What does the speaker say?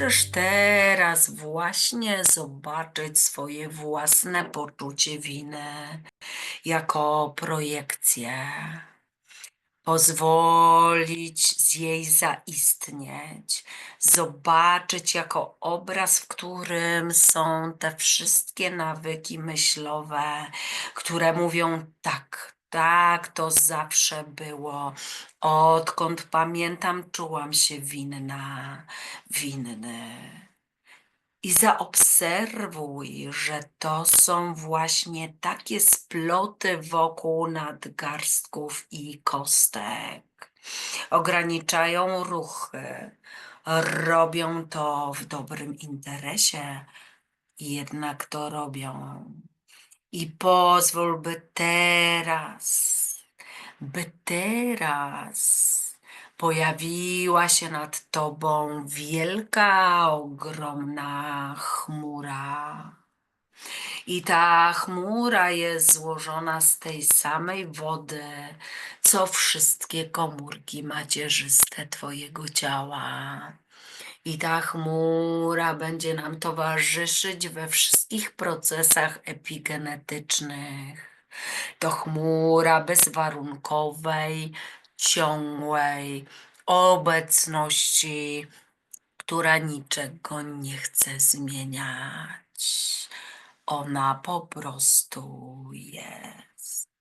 możesz teraz właśnie zobaczyć swoje własne poczucie winy jako projekcję. Pozwolić z jej zaistnieć, zobaczyć jako obraz, w którym są te wszystkie nawyki myślowe, które mówią tak, tak, to zawsze było. Odkąd pamiętam, czułam się winna, winny. I zaobserwuj, że to są właśnie takie sploty wokół nadgarstków i kostek. Ograniczają ruchy, robią to w dobrym interesie, jednak to robią. I pozwól, by teraz, by teraz pojawiła się nad tobą wielka, ogromna chmura. I ta chmura jest złożona z tej samej wody, co wszystkie komórki macierzyste Twojego ciała. I ta chmura będzie nam towarzyszyć we wszystkich procesach epigenetycznych. To chmura bezwarunkowej, ciągłej obecności, która niczego nie chce zmieniać. Ona po prostu jest.